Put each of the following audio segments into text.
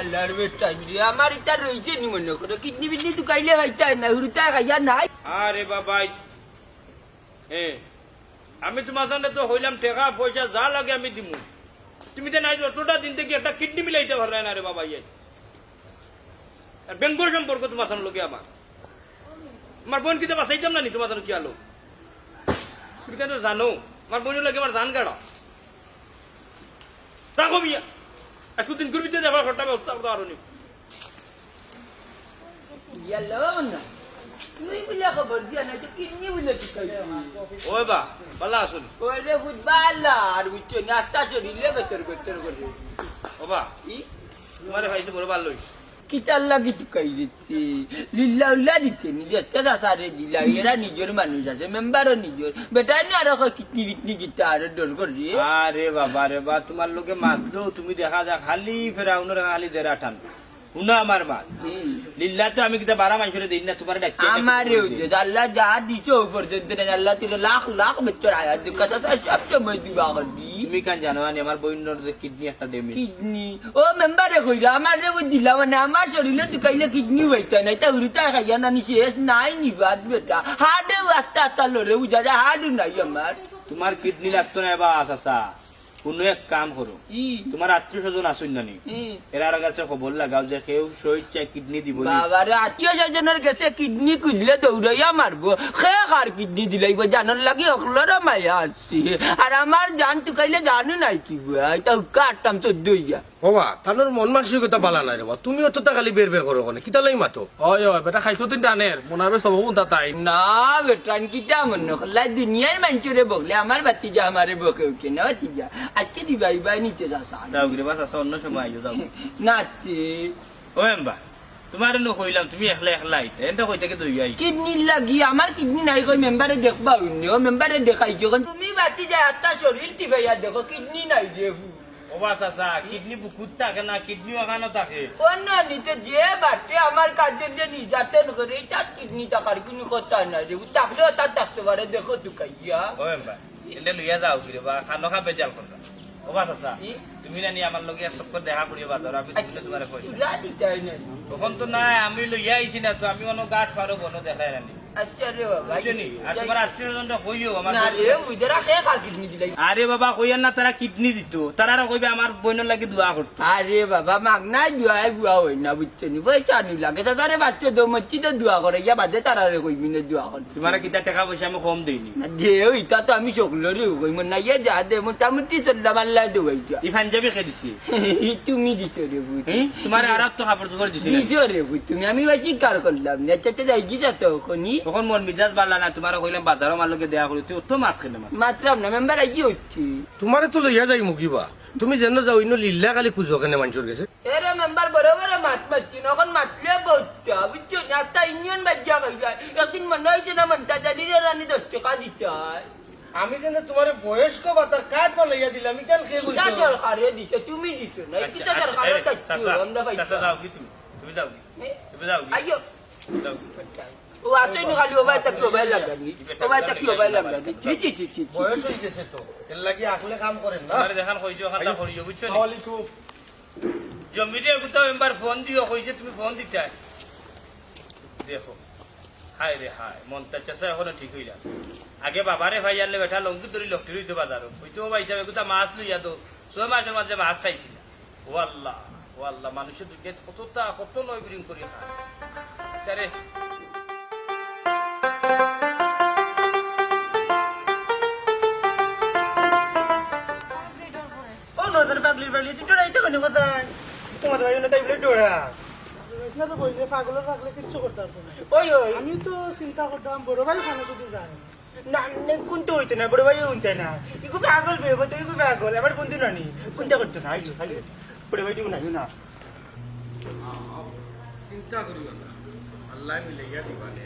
আল্লাহর বেটা আমার এটা রয়েছে নি মনে করো, কিডনি বিডনি তো কাইলে খাইতে না, হুরুতা খাইয়া নাই। আরে বাবা এ, আমি তোমার সঙ্গে তো হইলাম, টাকা, পয়সা, যা লাগে আমি দিমু। তুমি তো নাই যতটা দিন থেকে একটা কিডনি মিলাইতে পারলে না রে বাবা ইয়ে আর বেঙ্গল সম্পর্ক তোমার সঙ্গে লোকে আমার। আমার বোন কিন্তু বাঁচাইতাম না নি তোমার সঙ্গে কি আলো তুমি কেন জানো, আমার বোন লাগে আমার জান কাড়া রাখো বিয়া। তো যাবার ঘরটা ব্যবস্থা করতে পারো নি ইয়ালো না। তুই বুঝা খবর দিয়া না তো কিডনি বুঝলে কি কই ওই বা বালা আসুন। ওই রে বুঝ বালা আর বুঝছ নাস্তা শরীরে গতর গতর করে ও বা ই? তোমার ভাইসে বড় বাল হইছে। কিতার লাগি তো কাই দিচ্ছে লিল্লা উল্লা দিচ্ছে নিজের চাচা সারে দিলা এরা নিজের মানুষ আছে মেম্বারও নিজের বেটা নি আর কিটনি বিটনি গিতা আর ডর করছি আরে বাবা রে বা তোমার লোকে মাত্র তুমি দেখা যাক খালি ফেরা উনার খালি দেরা টান উনা আমার মাত লিল্লা তো আমি কিতা বারা মানুষের দিন না তোমার ডাক্তার আমারে উদ্দেশ আল্লাহ যা দিছে ও পর্যন্ত না আল্লাহ তুলে লাখ লাখ বেচার আয়াত কথা তো সব সময় দিবা করবি তুমি কান জানো আনি আমার বইনের কিডনি একটা ড্যামেজ কিডনি ও মেম্বারে কইরা আমার রে দিলা মানে আমার শরীরে তো কাইলে কিডনি হইতা নাই তা উড়িতা খাইয়া না শেষ নাই নিবাদ বেটা হাড়ে আত্তা আত্তা লরে উজা হাড়ু নাই আমার তোমার কিডনি লাগতো না বা আসা কোনো এক কাম করো। ই। তোমার আত্মীয় স্বজন আসুন না নি। এরার কাছে খবর লাগাও যে কেউ শহীদ চাই কিডনি দিব। বাবারে আত্মীয় স্বজনের কাছে কিডনি খুঁজলে দৌড়াইয়া মারবো। খে খার কিডনি দিলাইব জানার লাগি অকলর মায়া আসছি আর আমার জান তো কাইলে জানো নাই কি বুয়া তা কাটতাম চোদ্দ ইয়া বাবা তানোর মন মানসিকতা বালা নাই রে তুমিও তো তা খালি বের বের করো কোনে কিতা লাই মাতো ওই ওই বেটা খাইছো তিন টানের মনাবে সব উন্তা তাই। না বেটান কিটা মনে করলা দুনিয়ার মানুষরে বকলে আমার বাতিজা আমারে বকে উঠে না বাতিজা। আজকে দিবাই বাই নিতে যাসা যাও গিরে বাস আসা অন্য সময় আইও যাও নাচে ও এম্বা তোমার নো কইলাম তুমি একলা একলা আইতে এটা কই থেকে দই আই কিডনি লাগি আমার কিডনি নাই কই মেম্বারে দেখবা উনি ও মেম্বারে দেখাইছো তুমি বাতিজা আত্মা শরীর টিভাইয়া দেখো কিডনি নাই যে ও বাস আসা কিডনি বুকুত থাকে না কিডনি ওখানে থাকে অন্য নিতে যে বাটে আমার কাজের যে নির্যাতন করে তার কিডনি টাকার কোনো কথা নাই রে থাকলেও তার থাকতে পারে দেখো তু কাইয়া ও এম্বা এলে লইয়া যাও গিরে বা খানো খা বেজাল করবা ও বাস তুমি জানি আমার লগে চক্কর দেখা করিয়া বাজার আমি তুমি তোমার কই তুলা নাই তখন তো নাই আমি লইয়া আইছি না তো আমি কোনো গাঠ পারো বনো দেখাই নানি। আচ্ছা আর বাবা কইয়ার না তারা কিডনি দিত। তারা কইবে আমার বোনের লাগি দোয়া করতো। আরে বাবা মাগনাই দুয়াই বুয়া হই না বুঝছ নি? পয়সা নি লাগে। তা তারে বাচ্চা দো মচ্ছিতে দোয়া করে। ইয়া বাদে তারারে কইবি না দোয়া করে তোমার কিতা টাকা পয়সা আমি কম দেইনি। না দে ইটা তো আমি সকলো রে কইব না ইয়ে যা দে মোটামুটি চল্লা মাল্লা দে ওইটা এই পাঞ্জাবি খেয়ে দিছি? তুমি দিছো রে হুম? তোমার আর তো কাপড় চোপড় দিছি দিছো রে বুঝ তুমি আমি অস্বীকার করলাম না। চাচা যাই কি যাচ্ছ খনি তখন মোর মিজাজ বালা না তোমার কইলাম বাজারও মালকে দেয়া করি তুই তো মাত খেলে মাত মাত্রাম না মেম্বার আই কি হচ্ছে তোমারে তো লইয়া যাই মুগিবা তুমি যেন যাও ইনো লিল্লা খালি খুঁজো কেনে মানুষের কাছে এরে মেম্বার বরাবর মাত মারছি এখন মাতলে বলতা বুঝছ একদিন মনে হয়েছে না মনটা জানি রে রানী দশ টাকা দিতে আমি কেন তোমার বয়স্ক বাতার কাঠ বানাইয়া দিলাম আমি কেন খেয়ে সরকারে দিছে তুমি দিছো না আচ্ছা, এটা সরকারের দায়িত্ব আমরা পাইছি যাও কি তুমি যাও কি? তুমি যাও কি? আছে খালি ওবাই তাকি ওবাই লাগানি ওবাই তাকি ওবাই লাগানি জি জি জি জি বয়স হয়ে গেছে তো। এর লাগি আকলে কাম করেন না। তোমার দেখান কইছো ওখানটা করিও বুঝছ নি? খাওয়ালি চুপ। জমিরে কোথাও এবার ফোন দিও কইছে তুমি ফোন দিতে দেখো হায় রে হায় মনটা চেষ্টা এখনও ঠিক হইলা আগে বাবারে ভাই আনলে বেটা লঙ্কি ধরি লক্ষ্টি রইতে বাজারও। হইতো ভাই হিসাবে কোথা মাছ লইয়া তো ছয় মাসের মাঝে মাছ খাইছিল ও আল্লাহ ও আল্লাহ মানুষের দুঃখে কতটা কত নয় বিরিং করি খায় ও নদর পাগলি তুই টড়াইতে কোন কোথায়? তোমার ভাই না তাইলে ডোরা। না তো বলছে পাগলের পাগলে কিচ্ছু করতে পারব না। ওই ওই। আমি তো চিন্তা করতাম বড় ভাই খানে যদি যায়? না না, কোনটা হইতো না বড় ভাই হইতো না। ইকু পাগল বেব তো ইকু পাগল। আমার বন্ধু নানি কোনটা করতো না আইলো খালি বড় ভাই দিও না না। চিন্তা করিও না। আল্লাহ মিলাইয়া দিবানে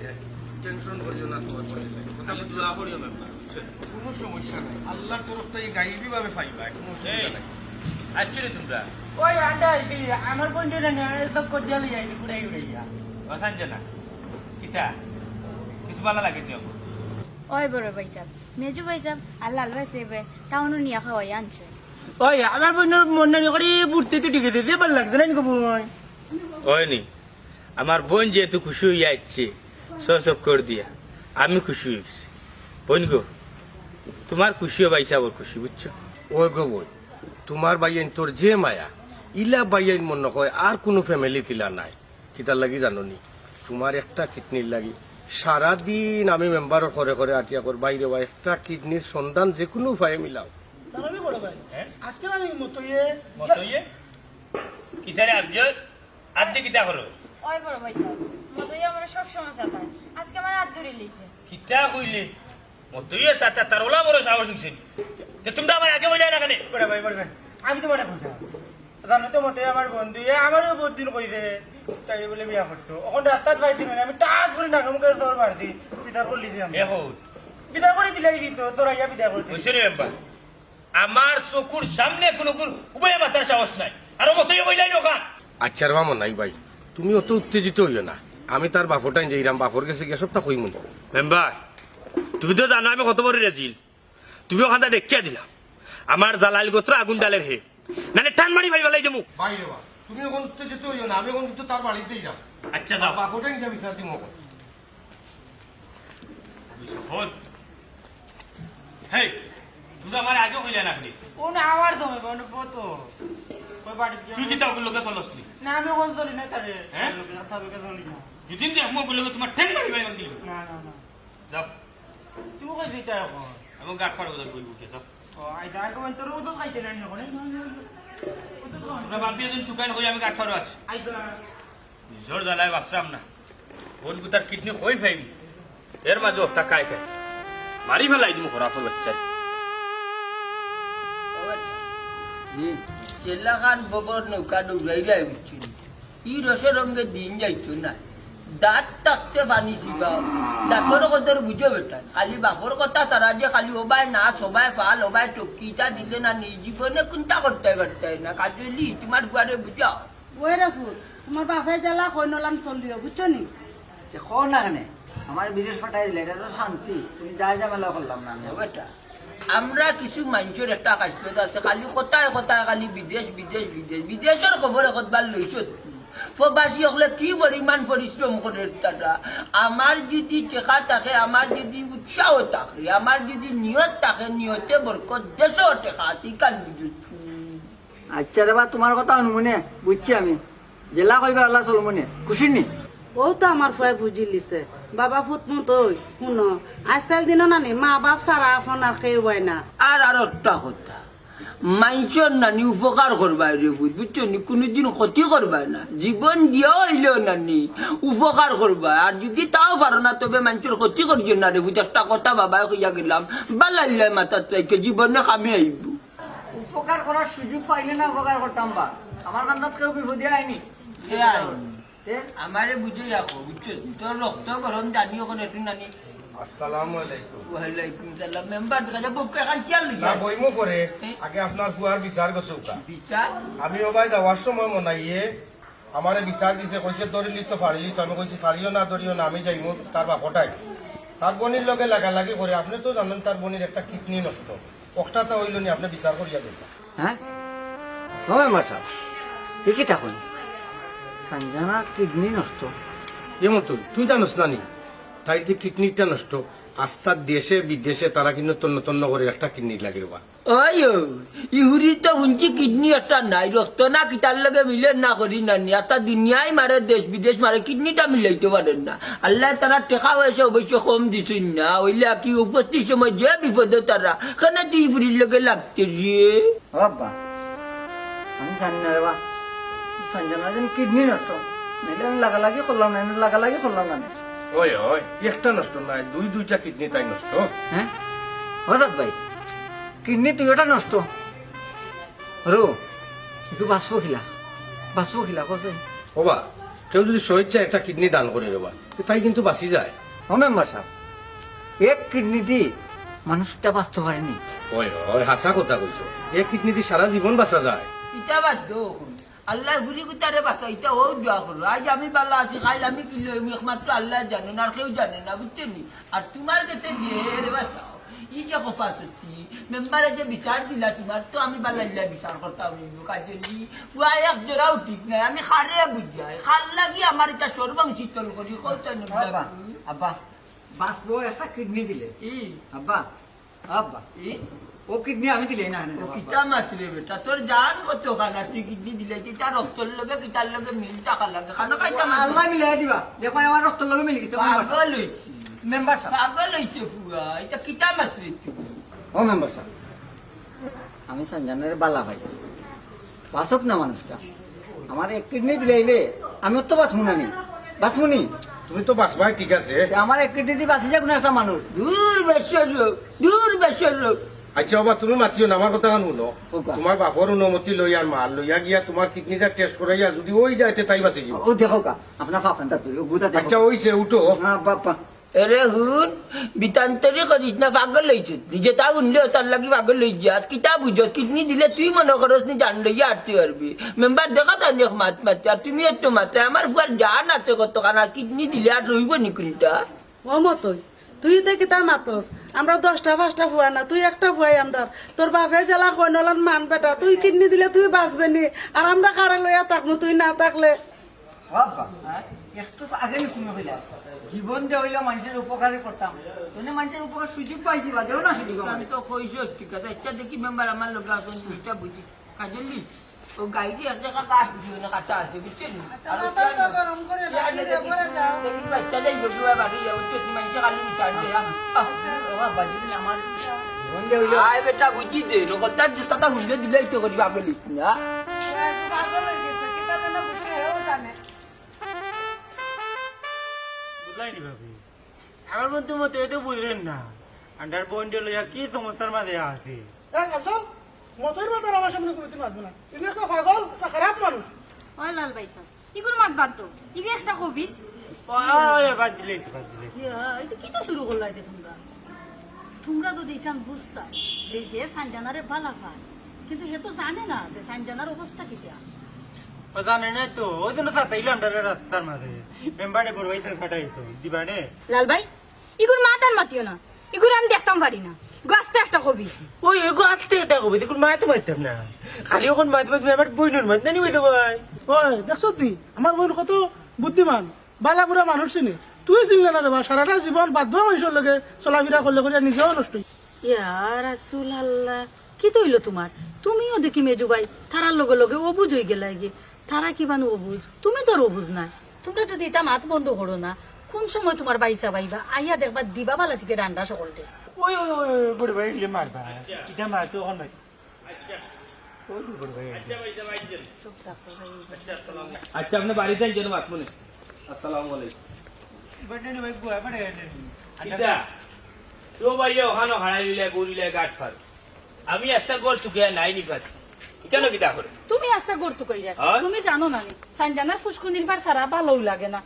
টেনশন করিও না তোমার বলে আমি দোয়া করিও মেম্বার কোনো সমস্যা নাই। আল্লাহর তরফ থেকে গাইবি ভাবে পাইবা কোনো অসুবিধা নাই। আসছো রে তোমরা? ওই আন্ডা আইদি আমার বন্ধু না সব কর দিয়া লই পুরাই উড়াইয়া অসাঞ্জ না কিতা? কিছু ভালো লাগে নিও ওই বড় ভাই সাহেব মেজু ভাই সাহেব আর লাল ভাই সাহেব টাউনও নিয়ে খাওয়াই আনছে। ওই আমার বোনের মন নানি করে ফুটতে তো টিকে দিতে ভালো লাগছে না নিকো বোন হয়নি আমার বোন যেহেতু খুশি হয়ে যাচ্ছে সব সব করে দিয়া আমি খুশি হয়েছি বোন গো তোমার খুশি হবে হিসাবর খুশি বুঝছ? ওই গো বই তোমার বাইয়েন তোর যে মায়া ইলা বাইয়েন মন নকয় আর কোনো ফ্যামিলি তিলা নাই। কিতার লাগি জানো নি তোমার একটা কিডনির লাগি। সারাদিন আমি মেম্বার করে করে আটিয়া কর বাইরে বা একটা কিডনির সন্ধান যে কোনো উপায়ে মিলাও। তাহলে বড় ভাই। হ্যাঁ? আজকে আমি মতো ইয়ে মতো ইয়ে কিতারে আবজর আদ্যে কিতা করো? ওই বড় ভাই সাহেব মতই আমার সব সমস্যা আজকে আমার হাত ধরে লিছে কিতা কইলে? মতো ইয়ে সাতা তার ওলা বড় সাহস হইছে। তোমরা আমার আগে বলে না কেন? বড় ভাই বড় ভাই আমি তোমার কথা জানো তো মতে আমার বন্ধু এ আমারও বহুত দিন কইছে তাই বলে বিয়া করতো। এখন রাস্তাত পাই দিন আমি করে তোর মারছি পিতা করলি করে দিলাই দিত তোর করতে আমার চকুর সামনে কোনো সাহস নাই। আর বইলাই আচ্ছা রে মামন নাই ভাই তুমি অত উত্তেজিত হইও না। আমি তার বাপরটাই যাইরাম বাপর কাছে গিয়ে সবটা কইমু। মেম্বার তুমি তো জানো আমি কত বড় রেজিল। তুমি ওখানটা দেখিয়া দিলাম আমার জালাল গোত্র আগুন ডালের হে। নালে টান মারি মারি বেলাই দেবো বাইরে বা তুমি এখন উত্তেজিত হইও না আমি এখন কিন্তু তার বাড়িতেই যাম। আচ্ছা দাও বাপরটাই যা বিচার দিমু এখন। হল। হেই তুমি আমার আগে কইলে না আপনি ও না আমার দমে বোন কত ওই বাড়ি তুই কি তাও লোকে চলসলি না আমি কোন চলি না তারে হ্যাঁ? তাদেরকে চলি না যেদিন দেখ মই বলল তোমার ঠেং মারি মারি দিল। না না না। যাও। তুমি কই দিতে এখন এবং গাট ফাড়া বদল বলব কে যাও ও আইদা আগে বন্ধ তোর তো ভাবি দোকান আমি গাট ফাড়া আছি। আইদা নিজর জ্বালায় বাঁচলাম না। বোন গুতার কিডনি হই ফাইম? এর মাঝে ওটা খাই খাই মারি ফেলাই দিমু বাচ্চা ববর নৌকা ডুবাইলাই উঠছিল ই রসে রঙে দিন যাইতো না। দাঁত থাকতে পানি শিবা দাঁতর কথা বুঝো বেটা খালি বাপর কথা তারা যে খালি ওবাই না সবাই ফাল ওবাই চকিটা দিলে না নিজ জীবনে কোনটা করতে পারতে না? কাজলি তোমার ঘরে বুঝাও ওই রাখো তোমার বাপে জ্বালা কই নলাম চলিও বুঝছ নি? কো না কেন? আমার বিদেশ পাঠাই দিলে এটা তো শান্তি। তুমি যা ঝামেলা করলাম না বেটা। আমরা কিছু মানুষের একটা কাজপদ আছে। খালি কথায় কথায় খালি বিদেশ বিদেশ বিদেশ। বিদেশের খবর একবার লইছ প্রবাসী হলে কি পরিমাণ পরিশ্রম করে তারা? আমার যদি টেকা থাকে আমার যদি উৎসাহ থাকে আমার যদি নিয়ত থাকে নিয়তে বরকত দেশও টেকা আচ্ছা রে বা তোমার কথা অনুমনে বুঝছি আমি। জেলা কইবা আল্লাহ চলমনে। খুশি নি? ও তো আমার ফয়ে বুঝি লিছে। বাবা ফুট মতো শুনো। আজকাল দিন নানি মা বাপ সারা আপন আর কেউ হয় না। আর আর একটা কথা। মানুষের নানি উপকার করবাই রে বুঝ বুঝছ নি? কোনোদিন ক্ষতি করবাই না। জীবন দিয়া হইলেও নানি উপকার করবা। আর যদি তাও পারো না তবে মানুষের ক্ষতি করিও না রে বুঝ। একটা কথা বাবাই কইয়া গেলাম বালাইলে মাথা চাইকে জীবনে কামে আইব উপকার করার সুযোগ পাইলে না উপকার করতাম বা? আমার কান্দাত কেউ বিপদে আইনি? আমারে বুঝে রাখো বুঝছ তোর রক্ত গরম জানি ওখানে একটু নানি। আসসালামু আলাইকুম। ওয়ালাইকুম সালাম। মেম্বার কাছে বুক এখন চাল না বইমু করে। আগে আপনার কুয়ার বিচার গছৌকা বিচার? আমি ওবাই যাওয়ার সময় মনাইয়ে আমারে বিচার দিছে কইছে দরিলি তো ফাড়িলি তো আমি কইছি ফাড়িও না দরিও না আমি যাইমু তার বাপটাই। তার বনির লগে লাগালাগি করে আপনি তো জানেন তার বনির একটা কিডনি নষ্ট। একটা হইল নি আপনি বিচার করিয়া দেন। হ্যাঁ? হয় মাথা দেখি থাকুন। কিডনি নষ্ট। এমন তুই তুই জানোস না নি তাই যে কিডনিটা নষ্ট আস্তার দেশে বিদেশে তারা কিন্তু তন্ন তন্ন করে একটা কিডনি লাগে বা ওই ইহুরি তো শুনছি কিডনি একটা নাই রক্ত না কিতার লগে মিলে না করি না নি একটা দুনিয়ায় মারে দেশ বিদেশ মারে কিডনিটা মিলাইতে পারেন না। আল্লাহ তারা টেকা পয়সা অবশ্য কম দিছেন না ওইলে কি উপস্থিত সময় যে বিপদে তারা কেন তুই ইহুরির লগে লাগতে রে? বাবা আমি জানি না রে বা সঞ্জনার যেন কিডনি নষ্ট। আমি লাগালাগি করলাম না লাগালাগি করলাম না ওই ওই একটা নষ্ট নাই দুই দুইটা কিডনি তাই নষ্ট। হ্যাঁ? হঠাৎ ভাই কিডনি তুইটা নষ্ট। রো কিন্তু বাঁচবো খিলা বাঁচবো খিলা কছে ওবা কেউ যদি স্বেচ্ছা একটা কিডনি দান করে দেবা তাই কিন্তু বাঁচি যায়। ও মেম্বার সাহেব এক কিডনি দি মানুষটা বাঁচতে পারেনি। ওই ওই হাসা কথা কইছো। এক কিডনি দিয়ে সারা জীবন বাঁচা যায়। ইটা বাদ দো আল্লাহ ঘুরি গুতারে বাসা ইটা ও দোয়া করো আজ আমি পাল্লা আছি কাল আমি কি লইম একমাত্র আল্লাহ জানেন আর কেউ জানে না বুঝছেন নি? আর তোমার কাছে যে রে বাসাও ই যে কপাস হচ্ছি মেম্বারে যে বিচার দিলা তোমার তো আমি বালাইলা বিচার করতাম কাজে নি। পুয়াই এক জোড়াও ঠিক নাই আমি খারে বুঝাই খার লাগি আমার এটা সর্বাং শীতল করি কইতা আব্বা আব্বা বাঁচবো একটা কিডনি দিলে। ই আব্বা আব্বা। ই ও কিডনি আমি দিলে না ও কিতা মাত্রে বেটা তোর জান কত খানা তুই কিডনি দিলে কিতা রক্তর লগে কিতার লগে মিল টাকা লাগে? খানা খাইতা আল্লাহ মিলাই দিবা। দেখো আমার রক্ত লগে মিলি গেছে পাগল হইছি মেম্বার সাহেব পাগল হইছে ফুয়া। এটা কিতা মাত্রে ও মেম্বার সাহেব আমি সঞ্জনের বালা ভাই। বাসক না মানুষটা। আমার এক কিডনি দিলে আমি তো বাঁচবো না নি। বাঁচবো নি? তুমি তো বাসবাই ঠিক আছে। আমার এক কিডনি দিয়ে বাঁচি যাক না একটা মানুষ। দূর বেশর লোক দূর বেশর লোক। আচ্ছা বাবা তুমি মাতিও না আমার কথা শুনো। তোমার বাপর অনুমতি লইয়া মাল লইয়া গিয়া তোমার কিডনিটা টেস্ট করাইয়া যদি ওই যাইতে তাই বাঁচে যাব। ও দেখো কা আপনার ফাফানটা তুলি গুদা আচ্ছা ওইছে উঠো। হ্যাঁ এরে হুন বিতান্তরি করিস না পাগল হইছে নিজে তা উনলে তার লাগি পাগল হই যাস কিতা বুঝস কিডনি দিলে তুই মনে করস নি জান লইয়া আটতে পারবি মেম্বার দেখা তার নিয়ে মাত মারতে আর তুমি একটু মাত্রা আমার ফুয়ার জান আছে কত কারণ আর কিডনি দিলে আর রইব নি কোনটা ও মতই। তুই দেখি তা মাতস। আমরা দশটা পাঁচটা ফুয়া না তুই একটা ফুয়াই আমদার তোর বাপে জেলা কই নলান মান বেটা তুই কিডনি দিলে তুই বাঁচবে নি। আর আমরা কারে লইয়া থাকব তুই না থাকলে? একটু আগে নি হইলা। জীবন যে হইলে মানুষের উপকারই করতাম। তুমি মানুষের উপকার সুযোগ পাইছি বা দেও না সুযোগ আমি। তো কইছ ঠিক আছে আচ্ছা দেখি মেম্বার আমার লোক আসুন বুঝি। কাজলি ও গাইডি একটা গাছ দিও না কাটা আছে বুঝছেন যাও। দেখি বাচ্চা যাই বসুয়া বাড়ি যাও তুই মানুষে খালি বিচার দে বাবা, আমার। আয় বেটা বুঝি দে নকতার যে কথা হুলে দিলেই তো করি পাগল হইস না পাগল হয়ে ভাবি। আমার বন্ধু মতে বুঝলেন না। আন্ডার বন্ডে লইয়া কি সমস্যার মাঝে আছে? মাতার আমার সামনে কোনো দিন আসবে না। ইনি একটা পাগল একটা খারাপ মানুষ। ওই লাল ভাই স্যার ইগুর মাত বাদ দো ইবি একটা কবিস। বাদ দিলে। বাদ দিলে। এটা কি তো শুরু যে তোমরা? তোমরা যদি এখান বুঝতা যে হে সানজানারে ভালা পায় কিন্তু হে তো জানে না যে সানজানার অবস্থা কিটা জানে না তো ওই জন্য সাতাইলো আন্ডারের রাস্তার মাঝে। মেম্বারে বড় ভাই ফাটাইতো দিবানে। লাল ভাই ইগুর মাত আর মাতিও না। ইগুর আমি দেখতাম পারি না। গাছতে একটা কবিস ওই এগো আসতে এটা কবে দেখুন মাইতে মাইতাম না। খালি ওখান মাইতে মাইতে আমার বইনুর মাইতে জানি হইতে ভাই। ওই দেখছ তুই আমার বোন কত বুদ্ধিমান বালা বুড়া মানুষ চিনি। তুই চিনলে না রে বা সারাটা জীবন বাধ্য মানুষের লগে চলাফেরা করলে করে নিজেও নষ্ট হই। ইয়া রাসুল আল্লাহ কি তৈল তোমার? তুমিও দেখি মেজুবাই তারার লগে লগে অবুজ হয়ে গেলা গে তারা কি বানু অবুজ? তুমি তোর অবুজ না তোমরা যদি এটা মাত বন্ধ করো না কোন সময় তোমার বাইসা বাইবা আইয়া দেখবা দিবা বালা থেকে রান্না সকলতে ওই ওই ওই বড় ভাই দিলে মারবা এটা মারতো ওখান মাই ভাই আচ্ছা আপনি বাড়িতে যেন বাঁচবো আসসালামু আলাইকুম বড় ভাই গুয়া পড়ে কিতা তো ভাইয়া ওখানে হারাই দিলে গাঠ ফার আমি একটা গোল চুকিয়া নাই নি পাচ্ছি কেন কিতা করে তুমি আস্তে গড়তু কইরা? তুমি জানো না নি সানজানার ফুসকুনির পার সারা ভালোই লাগে না